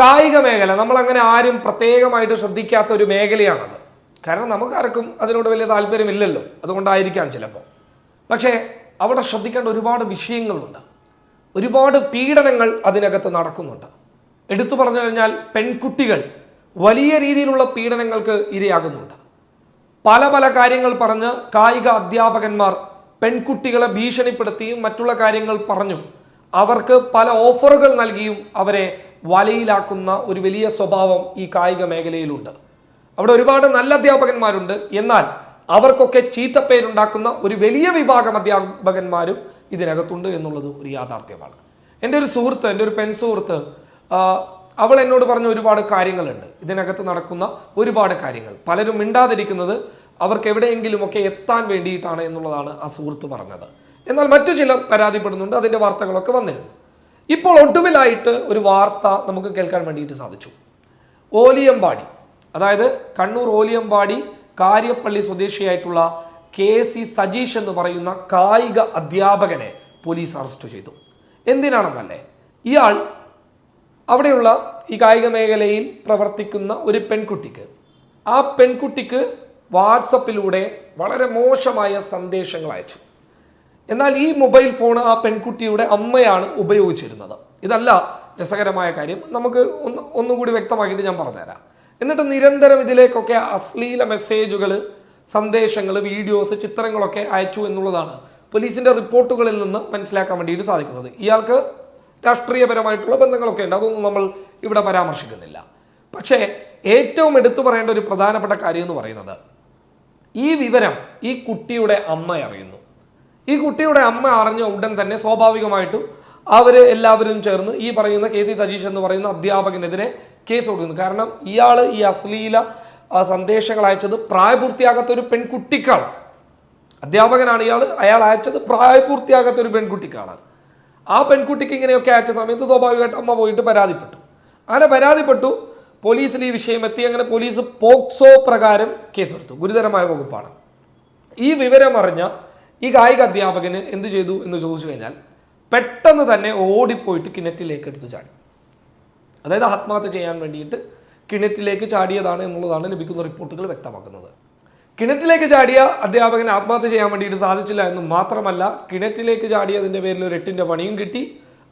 കായിക മേഖല നമ്മൾ അങ്ങനെ ആരും പ്രത്യേകമായിട്ട് ശ്രദ്ധിക്കാത്ത ഒരു മേഖലയാണത്. കാരണം നമുക്കാർക്കും അതിനോട് വലിയ താല്പര്യമില്ലല്ലോ. അതുകൊണ്ടായിരിക്കാം ചിലപ്പോൾ. പക്ഷേ അവിടെ ശ്രദ്ധിക്കേണ്ട ഒരുപാട് വിഷയങ്ങളുണ്ട്. ഒരുപാട് പീഡനങ്ങൾ അതിനകത്ത് നടക്കുന്നുണ്ട്. എടുത്തു പറഞ്ഞു കഴിഞ്ഞാൽ പെൺകുട്ടികൾ വലിയ രീതിയിലുള്ള പീഡനങ്ങൾക്ക് ഇരയാകുന്നുണ്ട്. പല പല കാര്യങ്ങൾ പറഞ്ഞ് കായിക അധ്യാപകന്മാർ പെൺകുട്ടികളെ ഭീഷണിപ്പെടുത്തിയും മറ്റുള്ള കാര്യങ്ങൾ പറഞ്ഞും അവർക്ക് പല ഓഫറുകൾ നൽകിയും അവരെ വലയിലാക്കുന്ന ഒരു വലിയ സ്വഭാവം ഈ കായിക മേഖലയിലുണ്ട്. അവിടെ ഒരുപാട് നല്ല അധ്യാപകന്മാരുണ്ട്. എന്നാൽ അവർക്കൊക്കെ ചീത്തപ്പേരുണ്ടാക്കുന്ന ഒരു വലിയ വിഭാഗം അധ്യാപകന്മാരും ഇതിനകത്തുണ്ട് എന്നുള്ളത് ഒരു യാഥാർത്ഥ്യമാണ്. എന്റെ ഒരു സുഹൃത്ത് എന്റെ ഒരു പെൺ സുഹൃത്ത് അവൾ എന്നോട് പറഞ്ഞ ഒരുപാട് കാര്യങ്ങളുണ്ട്. ഇതിനകത്ത് നടക്കുന്ന ഒരുപാട് കാര്യങ്ങൾ. പലരും മിണ്ടാതിരിക്കുന്നത് അവർക്ക് എവിടെയെങ്കിലുമൊക്കെ എത്താൻ വേണ്ടിയിട്ടാണ് എന്നുള്ളതാണ് ആ സുഹൃത്ത് പറഞ്ഞത്. എന്നാൽ മറ്റു ചിലർ പരാതിപ്പെടുന്നുണ്ട്. അതിന്റെ വാർത്തകളൊക്കെ വന്നിരുന്നു. ഇപ്പോൾ ഒടുവിലായിട്ട് ഒരു വാർത്ത നമുക്ക് കേൾക്കാൻ വേണ്ടിയിട്ട് സാധിച്ചു. ഓലിയമ്പാടി അതായത് കണ്ണൂർ ഓലിയമ്പാടി കാര്യപ്പള്ളി സ്വദേശിയായിട്ടുള്ള കെ സി സജീഷ് എന്ന് പറയുന്ന കായിക അധ്യാപകനെ പോലീസ് അറസ്റ്റ് ചെയ്തു. എന്തിനാണെന്നല്ലേ? ഇയാൾ അവിടെയുള്ള ഈ കായിക മേഖലയിൽ പ്രവർത്തിക്കുന്ന ഒരു പെൺകുട്ടിക്ക് ആ പെൺകുട്ടിക്ക് വാട്സപ്പിലൂടെ വളരെ മോശമായ സന്ദേശങ്ങൾ അയച്ചു. എന്നാൽ ഈ മൊബൈൽ ഫോൺ ആ പെൺകുട്ടിയുടെ അമ്മയാണ് ഉപയോഗിച്ചിരുന്നത്. ഇതല്ല രസകരമായ കാര്യം. നമുക്ക് ഒന്ന് ഒന്നുകൂടി വ്യക്തമാക്കിയിട്ട് ഞാൻ പറഞ്ഞുതരാം. എന്നിട്ട് നിരന്തരം ഇതിലേക്കൊക്കെ അശ്ലീല മെസ്സേജുകൾ സന്ദേശങ്ങൾ വീഡിയോസ് ചിത്രങ്ങളൊക്കെ അയച്ചു എന്നുള്ളതാണ് പോലീസിന്റെ റിപ്പോർട്ടുകളിൽ നിന്ന് മനസ്സിലാക്കാൻ വേണ്ടിയിട്ട് സാധിക്കുന്നത്. ഇയാൾക്ക് രാഷ്ട്രീയപരമായിട്ടുള്ള ബന്ധങ്ങളൊക്കെ ഉണ്ട്. അതൊന്നും നമ്മൾ ഇവിടെ പരാമർശിക്കുന്നില്ല. പക്ഷേ ഏറ്റവും എടുത്തു പറയേണ്ട ഒരു പ്രധാനപ്പെട്ട കാര്യം എന്ന് പറയുന്നത് ഈ വിവരം ഈ കുട്ടിയുടെ അമ്മ അറിയുന്നു. ഈ കുട്ടിയുടെ അമ്മ അറിഞ്ഞ ഉടൻ തന്നെ സ്വാഭാവികമായിട്ടും അവർ എല്ലാവരും ചേർന്ന് ഈ പറയുന്ന കെ സി സജീഷ് എന്ന് പറയുന്ന അധ്യാപകനെതിരെ കേസ് കൊടുക്കുന്നു. കാരണം ഇയാൾ ഈ അശ്ലീല സന്ദേശങ്ങൾ അയച്ചത് പ്രായപൂർത്തിയാകാത്ത ഒരു പെൺകുട്ടിക്കാണ്. അധ്യാപകനാണ് ഇയാൾ അയാൾ അയച്ചത് പ്രായപൂർത്തിയാകാത്ത ഒരു പെൺകുട്ടിക്കാണ്. ആ പെൺകുട്ടിക്ക് ഇങ്ങനെയൊക്കെ അയച്ച സമയത്ത് സ്വാഭാവികമായിട്ട് അമ്മ പോയിട്ട് പരാതിപ്പെട്ടു. അങ്ങനെ പരാതിപ്പെട്ടു. പോലീസിൽ ഈ വിഷയം എത്തി. അങ്ങനെ പോലീസ് പോക്സോ പ്രകാരം കേസെടുത്തു ഗുരുതരമായ വകുപ്പാണ്. ഈ വിവരം അറിഞ്ഞ ഈ കായിക അധ്യാപകന് എന്ത് ചെയ്തു എന്ന് ചോദിച്ചു കഴിഞ്ഞാൽ പെട്ടെന്ന് തന്നെ ഓടിപ്പോയിട്ട് കിണറ്റിലേക്ക് എടുത്തു ചാടി. അതായത് ആത്മഹത്യ ചെയ്യാൻ വേണ്ടിയിട്ട് കിണറ്റിലേക്ക് ചാടിയതാണ് എന്നുള്ളതാണ് ലഭിക്കുന്ന റിപ്പോർട്ടുകൾ വ്യക്തമാക്കുന്നത്. കിണറ്റിലേക്ക് ചാടിയ അധ്യാപകന് ആത്മഹത്യ ചെയ്യാൻ വേണ്ടിയിട്ട് സാധിച്ചില്ല എന്ന് മാത്രമല്ല കിണറ്റിലേക്ക് ചാടിയതിന്റെ പേരിൽ ഒരു എട്ടിന്റെ പണിയും കിട്ടി.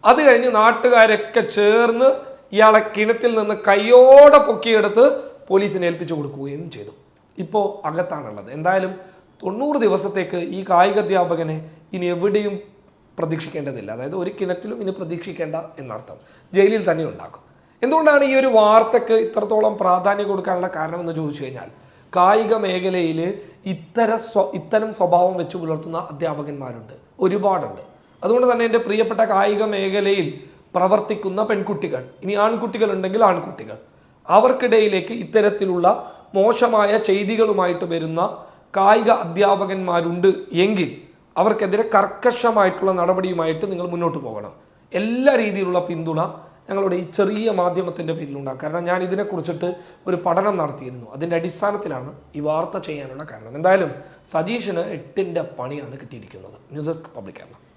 അത് കഴിഞ്ഞ് നാട്ടുകാരൊക്കെ ചേർന്ന് ഇയാളെ കിണറ്റിൽ നിന്ന് കയ്യോടെ പൊക്കിയെടുത്ത് പോലീസിനെ ഏൽപ്പിച്ചു കൊടുക്കുകയും ചെയ്തു. ഇപ്പോൾ അകത്താണുള്ളത്. എന്തായാലും തൊണ്ണൂറ് ദിവസത്തേക്ക് ഈ കായിക അധ്യാപകനെ ഇനി എവിടെയും പ്രതീക്ഷിക്കേണ്ടതില്ല. അതായത് ഒരു കിണറ്റിലും ഇനി പ്രതീക്ഷിക്കേണ്ട എന്നർത്ഥം. ജയിലിൽ തന്നെ ഉണ്ടാക്കും. എന്തുകൊണ്ടാണ് ഈ ഒരു വാർത്തക്ക് ഇത്രത്തോളം പ്രാധാന്യം കൊടുക്കാനുള്ള കാരണം എന്ന് ചോദിച്ചു കഴിഞ്ഞാൽ കായിക മേഖലയിൽ ഇത്തര സ്വ ഇത്തരം സ്വഭാവം വെച്ച് പുലർത്തുന്ന അധ്യാപകന്മാരുണ്ട്. ഒരുപാടുണ്ട്. അതുകൊണ്ട് തന്നെ എന്റെ പ്രിയപ്പെട്ട കായിക മേഖലയിൽ പ്രവർത്തിക്കുന്ന പെൺകുട്ടികൾ ഇനി ആൺകുട്ടികൾ ഉണ്ടെങ്കിൽ ആൺകുട്ടികൾ അവർക്കിടയിലേക്ക് ഇത്തരത്തിലുള്ള മോശമായ ചെയ്തികളുമായിട്ട് വരുന്ന കായിക അധ്യാപകന്മാരുണ്ട് എങ്കിൽ അവർക്കെതിരെ കർക്കശമായിട്ടുള്ള നടപടിയുമായിട്ട് നിങ്ങൾ മുന്നോട്ട് പോകണം. എല്ലാ രീതിയിലുള്ള പിന്തുണ ഞങ്ങളുടെ ഈ ചെറിയ മാധ്യമത്തിന്റെ പേരിലുണ്ടാകും. കാരണം ഞാൻ ഇതിനെക്കുറിച്ചിട്ട് ഒരു പഠനം നടത്തിയിരുന്നു. അതിന്റെ അടിസ്ഥാനത്തിലാണ് ഈ വാർത്ത ചെയ്യാനുള്ള കാരണം. എന്തായാലും സതീഷിന് എട്ടിന്റെ പണിയാണ് കിട്ടിയിരിക്കുന്നത്. News desk public Kerala.